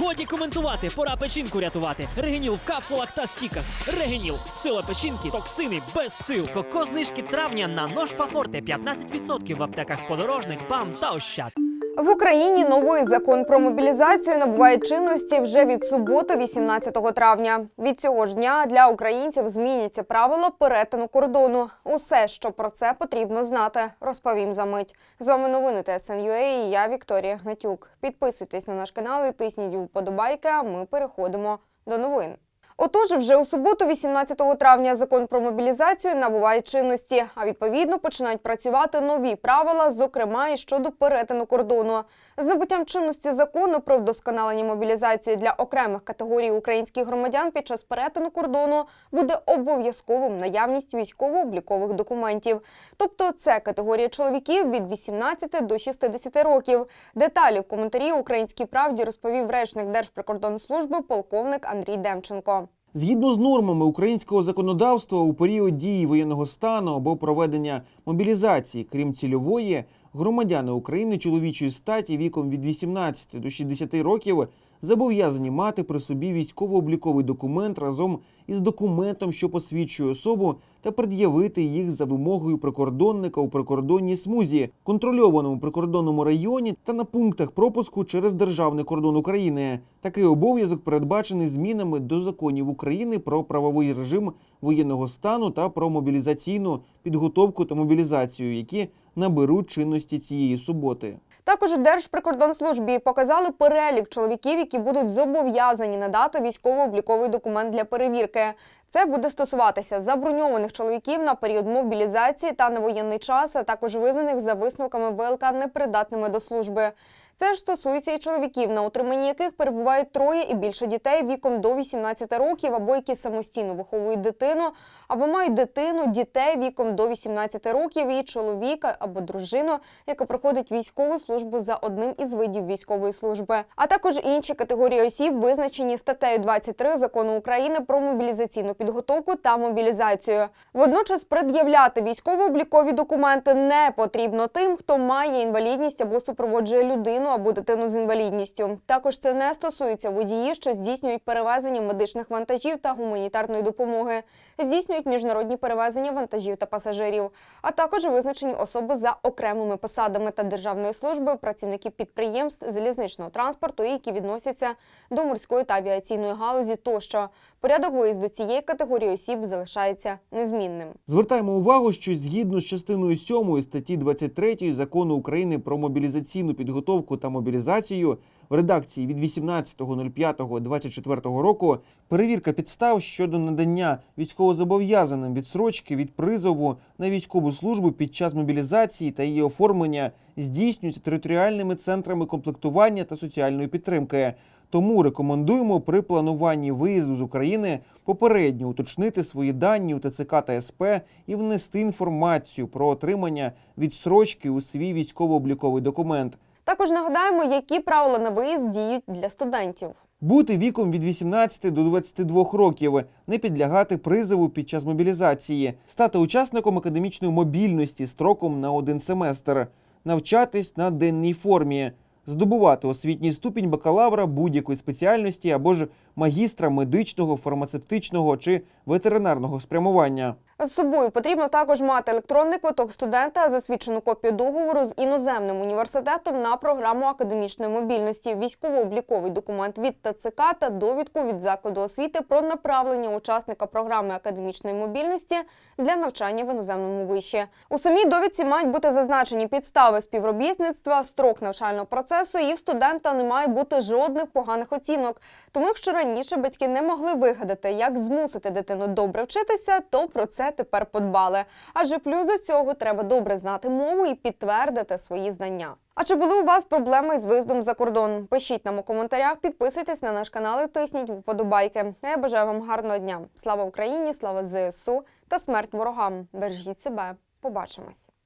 Годі коментувати, пора печінку рятувати. Регеніл в капсулах та стіках. Регеніл. Сила печінки, токсини без сил. Коко знижки травня на нож Пафорте 15% в аптеках подорожник, БАМ та Ощад. В Україні новий закон про мобілізацію набуває чинності вже від суботи, 18 травня. Від цього ж дня для українців зміняться правила перетину кордону. Усе, що про це потрібно знати, розповім за мить. З вами новини ТСНЮА і я Вікторія Гнатюк. Підписуйтесь на наш канал і тисніть вподобайки. А ми переходимо до новин. Отож, вже у суботу, 18 травня, закон про мобілізацію набуває чинності, а відповідно починають працювати нові правила, зокрема і щодо перетину кордону. З набуттям чинності закону про вдосконалення мобілізації для окремих категорій українських громадян під час перетину кордону буде обов'язковим наявність військово-облікових документів. Тобто, це категорія чоловіків від 18 до 60 років. Деталі в коментарі Українській правді розповів речник Держприкордонслужби полковник Андрій Демченко. Згідно з нормами українського законодавства, у період дії воєнного стану або проведення мобілізації, крім цільової, громадяни України чоловічої статі віком від 18 до 60 років зобов'язані мати при собі військово-обліковий документ разом із документом, що посвідчує особу, та пред'явити їх за вимогою прикордонника у прикордонній смузі, контрольованому прикордонному районі та на пунктах пропуску через державний кордон України. Такий обов'язок передбачений змінами до законів України про правовий режим воєнного стану та про мобілізаційну підготовку та мобілізацію, які наберуть чинності цієї суботи. Також у Держприкордонслужбі показали перелік чоловіків, які будуть зобов'язані надати військово-обліковий документ для перевірки. Це буде стосуватися заброньованих чоловіків на період мобілізації та на воєнний час, а також визнаних за висновками ВЛК непридатними до служби. Це ж стосується і чоловіків, на утриманні яких перебувають троє і більше дітей віком до 18 років, або які самостійно виховують дитину, або мають дитину, дітей віком до 18 років, і чоловіка або дружину, яка проходить військову службу за одним із видів військової служби, а також інші категорії осіб, визначені статтею 23 закону України про мобілізаційну підготовку та мобілізацію. Водночас пред'являти військово-облікові документи не потрібно тим, хто має інвалідність або супроводжує людину або дитину з інвалідністю. Також це не стосується водіїв, що здійснюють перевезення медичних вантажів та гуманітарної допомоги, здійснюють міжнародні перевезення вантажів та пасажирів, а також визначені особи за окремими посадами та державної служби, працівники підприємств залізничного транспорту, які відносяться до морської та авіаційної галузі. Тощо порядок виїзду цієї категорії осіб залишається незмінним. Звертаємо увагу, що згідно з частиною 7 статті 23 закону України про мобілізаційну підготовку та мобілізацію в редакції від 18.05.24 року перевірка підстав щодо надання військовозобов'язаним відсрочки від призову на військову службу під час мобілізації та її оформлення здійснюється територіальними центрами комплектування та соціальної підтримки. Тому рекомендуємо при плануванні виїзду з України попередньо уточнити свої дані у ТЦК та СП і внести інформацію про отримання відсрочки у свій військово-обліковий документ. Також нагадаємо, які правила на виїзд діють для студентів. Бути віком від 18 до 22 років, не підлягати призову під час мобілізації, стати учасником академічної мобільності строком на один семестр, навчатись на денній формі, здобувати освітній ступінь бакалавра будь-якої спеціальності або ж магістра медичного, фармацевтичного чи ветеринарного спрямування. З собою потрібно також мати електронний квиток студента, засвідчену копію договору з іноземним університетом на програму академічної мобільності, військово-обліковий документ від ТЦК та довідку від закладу освіти про направлення учасника програми академічної мобільності для навчання в іноземному виші. У самій довідці мають бути зазначені підстави співробітництва, строк навчального процесу, і в студента не має бути жодних поганих оцінок. Тому, якщо раніше батьки не могли вигадати, як змусити дитину добре вчитися, то про це тепер подбали. Адже плюс до цього треба добре знати мову і підтвердити свої знання. А чи були у вас проблеми з виїздом за кордон? Пишіть нам у коментарях, підписуйтесь на наш канал і тисніть вподобайки. Я бажаю вам гарного дня. Слава Україні, слава ЗСУ та смерть ворогам. Бережіть себе. Побачимось.